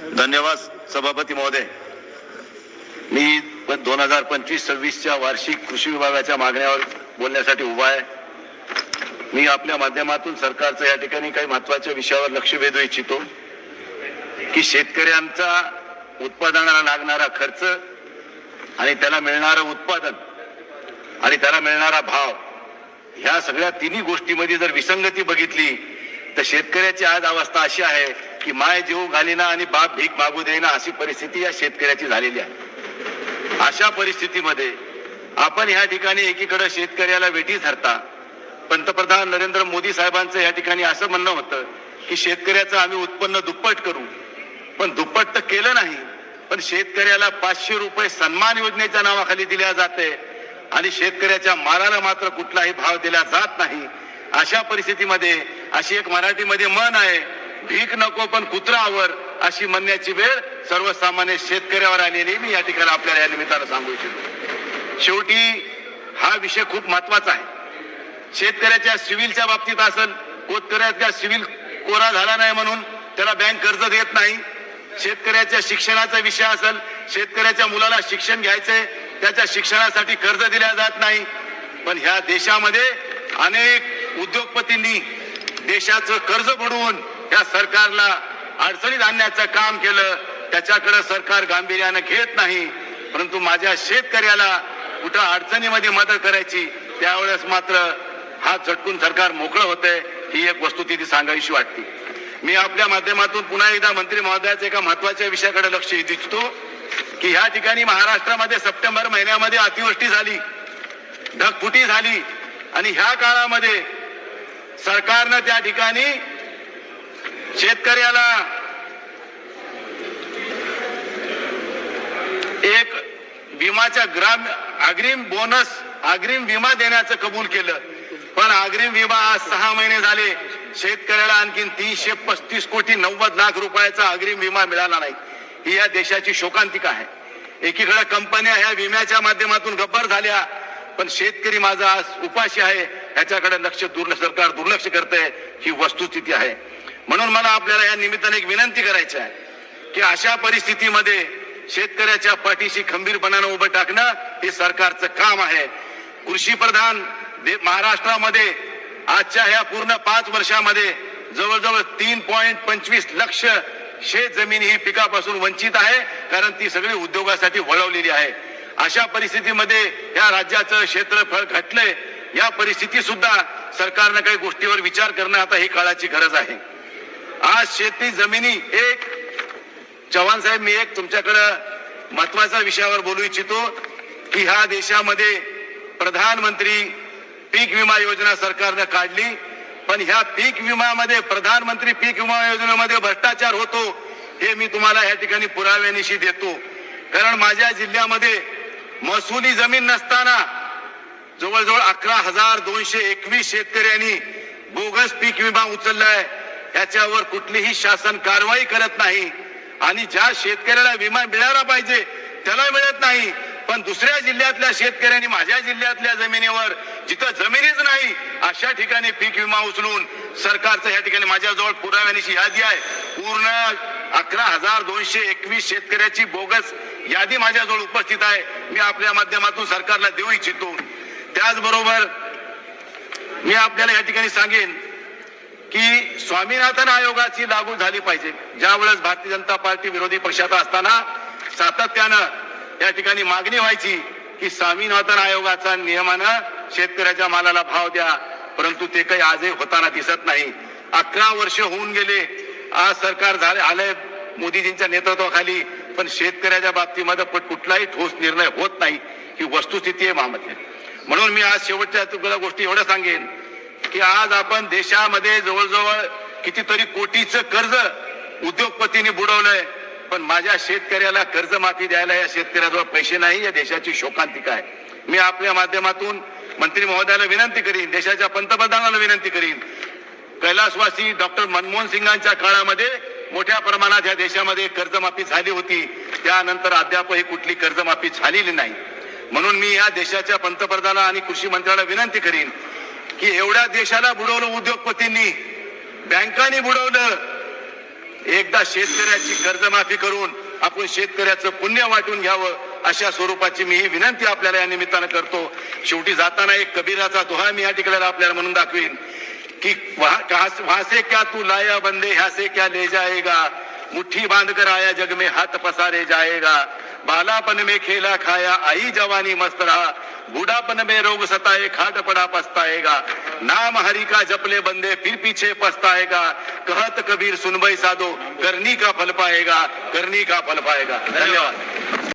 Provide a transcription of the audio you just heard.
धन्यवाद सभापती महोदय. मी दोन हजार पंचवीस सव्वीसच्या वार्षिक कृषी विभागाच्या मागण्यावर बोलण्यासाठी उभा आहे. मी आपल्या माध्यमातून सरकारचं या ठिकाणी काही महत्त्वाच्या विषयावर लक्ष वेधू इच्छितो. की शेतकऱ्यांचा उत्पादनाला लागणारा खर्च आणि त्याला मिळणारं उत्पादन आणि त्याला मिळणारा भाव ह्या सगळ्या तिन्ही गोष्टीमध्ये जर विसंगती बघितली तर शेतकऱ्याची आज अवस्था अशी आहे की माय जीव घालीना आणि बाप भीक मागू देईना अशी परिस्थिती या शेतकऱ्याची झालेली आहे. अशा परिस्थितीमध्ये आपण ह्या ठिकाणी एकीकडे शेतकऱ्याला वेठी धरता. पंतप्रधान नरेंद्र मोदी साहेबांचं या ठिकाणी असं म्हणणं होतं की शेतकऱ्याचं आम्ही उत्पन्न दुप्पट करू. पण दुप्पट तर केलं नाही. पण शेतकऱ्याला पाचशे रुपये सन्मान योजनेच्या नावाखाली दिल्या जाते आणि शेतकऱ्याच्या मालाला मात्र कुठलाही भाव दिला जात नाही. अशा परिस्थितीमध्ये अशी एक मराठीमध्ये मन आहे भीक नको पण कुत्रावर अशी म्हणण्याची वेळ सर्वसामान्य शेतकऱ्यावर आलेली मी या ठिकाणी आपल्याला या निमित्तानं सांगू इच्छितो. शेवटी हा विषय खूप महत्त्वाचा आहे. शेतकऱ्याच्या सिव्हिलच्या बाबतीत असेल शेतकऱ्याच्या सिव्हिल कोरा झाला नाही म्हणून त्याला बँक कर्ज देत नाही. शेतकऱ्याच्या शिक्षणाचा विषय असेल शेतकऱ्याच्या मुलाला शिक्षण घ्यायचंय त्याच्या शिक्षणासाठी कर्ज दिल्या जात नाही. पण ह्या देशामध्ये अनेक उद्योगपतींनी देशाचं कर्ज बुडवून या सरकारला अडचणीत आणण्याचं काम केलं त्याच्याकडे सरकार गांभीर्यानं घेत नाही. परंतु माझ्या शेतकऱ्याला कुठं अडचणीमध्ये मदत करायची त्यावेळेस मात्र हात झटकून सरकार मोकळं होतंय ही एक वस्तू तिथे सांगायची वाटते. मी आपल्या माध्यमातून पुन्हा एकदा मंत्री महोदयाच्या एका महत्त्वाच्या विषयाकडे लक्ष इच्छितो की ह्या ठिकाणी महाराष्ट्रामध्ये सप्टेंबर महिन्यामध्ये अतिवृष्टी झाली ढगफुटी झाली आणि ह्या काळामध्ये सरकारनं त्या ठिकाणी शेतकऱ्याला एक विमाच्या ग्राम अग्रिम बोनस अग्रिम विमा देण्याचं कबूल केलं. पण अग्रिम विमा आज सहा महिने झाले. शेतकऱ्याला आणखीन तीनशे पस्तीस कोटी नव्वद लाख रुपयाचा अग्रिम विमा मिळाला नाही. ही या देशाची शोकांतिका आहे. एकीकडे कंपन्या ह्या विम्याच्या माध्यमातून गब्बर झाल्या पण शेतकरी माझा आज उपाशी आहे. ह्याच्याकडे लक्ष दुर्लक्ष सरकार दुर्लक्ष करते ही वस्तुस्थिती आहे. म्हणून मला आपल्याला या निमित्ताने एक विनंती करायची आहे की अशा परिस्थितीमध्ये शेतकऱ्याच्या पाठीशी खंबीरपणानं उभं टाकणं हे सरकारचं काम आहे. कृषी प्रधान महाराष्ट्रामध्ये आजच्या ह्या पूर्ण पाच वर्षामध्ये जवळजवळ तीन पॉईंट पंचवीस लक्ष शेत जमीन ही पिकापासून वंचित आहे कारण ती सगळी उद्योगासाठी वळवलेली आहे. अशा परिस्थितीमध्ये या राज्याचं क्षेत्रफळ घटलंय या परिस्थिती सुद्धा सरकारनं काही गोष्टीवर विचार करणं आता ही काळाची गरज आहे. आज शेती जमिनी एक चव्हाण साहेब मी एक तुमच्याकडं महत्त्वाच्या विषयावर बोलू इच्छितो की ह्या देशामध्ये प्रधानमंत्री पीक विमा योजना सरकारनं काढली. पण ह्या पीक विम्यामध्ये प्रधानमंत्री पीक विमा योजनेमध्ये भ्रष्टाचार होतो हे मी तुम्हाला या ठिकाणी पुराव्यानिशी देतो. कारण माझ्या जिल्ह्यामध्ये महसुली जमीन नसताना जवळजवळ अकरा हजार दोनशे एकवीस शेतकऱ्यांनी बोगस पीक विमा उचललाय याच्यावर कुठलीही शासन कारवाई करत नाही. आणि ज्या शेतकऱ्याला विमा मिळाला पाहिजे त्याला मिळत नाही. पण दुसऱ्या जिल्ह्यातल्या शेतकऱ्यांनी माझ्या जिल्ह्यातल्या जमिनीवर जिथं जमिनीच नाही अशा ठिकाणी पीक विमा उचलून सरकारचं या ठिकाणी माझ्याजवळ पुराव्याची यादी आहे. पूर्ण अकरा हजार दोनशे एकवीस शेतकऱ्याची बोगस यादी माझ्याजवळ उपस्थित आहे. मी आपल्या माध्यमातून सरकारला देऊ इच्छितो. त्याचबरोबर मी आपल्याला या ठिकाणी सांगेन की स्वामीनाथन आयोगाची लागू झाली पाहिजे. ज्या वेळेस भारतीय जनता पार्टी विरोधी पक्षात असताना सातत्यानं या ठिकाणी मागणी व्हायची की स्वामीनाथन आयोगाचा नियमानं शेतकऱ्याच्या मालाला भाव द्या परंतु ते काही आजही होताना दिसत नाही. अकरा वर्ष होऊन गेले. आज सरकार झाले आलंय मोदीजींच्या नेतृत्वाखाली पण शेतकऱ्याच्या बाबतीमध्ये पण कुठलाही ठोस निर्णय होत नाही. ही वस्तुस्थिती आहे महामध्ये म्हणून मी आज शेवटच्या तुला गोष्टी एवढ्या सांगेन की आज आपण देशामध्ये जवळजवळ कितीतरी कोटीचं कर्ज उद्योगपतींनी बुडवलंय. पण माझ्या शेतकऱ्याला कर्जमाफी द्यायला या शेतकऱ्याजवळ पैसे नाही या देशाची शोकांतिका आहे. मी आपल्या माध्यमातून मंत्री महोदयाला विनंती करीन देशाच्या पंतप्रधानाला विनंती करीन. कैलासवासी डॉक्टर मनमोहन सिंगांच्या काळामध्ये मोठ्या प्रमाणात या देशामध्ये कर्जमाफी झाली होती. त्यानंतर अद्यापही कुठली कर्जमाफी झालेली नाही. म्हणून मी या देशाच्या पंतप्रधाना आणि कृषी मंत्र्याला विनंती करीन की एवढ्या देशाला बुडवलं उद्योगपतींनी बँकांनी बुडवलं. एकदा शेतकऱ्याची कर्जमाफी करून आपण शेतकऱ्याचं पुण्य वाटून घ्यावं अशा स्वरूपाची मी ही विनंती आपल्याला या निमित्तानं करतो. शेवटी जाताना एक कबीराचा दोहा मी या ठिकाणी आपल्याला म्हणून दाखवीन की वहां से क्या तू लाया बंदे यहाँ से क्या ले जाएगा? मुठ्ठी बांध कर आया जग में हात पसारे जाएगा. बालापन में खेला खाया आई जवानी मस्त रहा। बूढ़ापन में रोग सताए खाट पड़ा पछताएगा। नाम हरि का जपले बंदे फिर पीछे पछताएगा। कहत कबीर सुनबई साधो करनी का फल पाएगा करनी का फल पाएगा। धन्यवाद।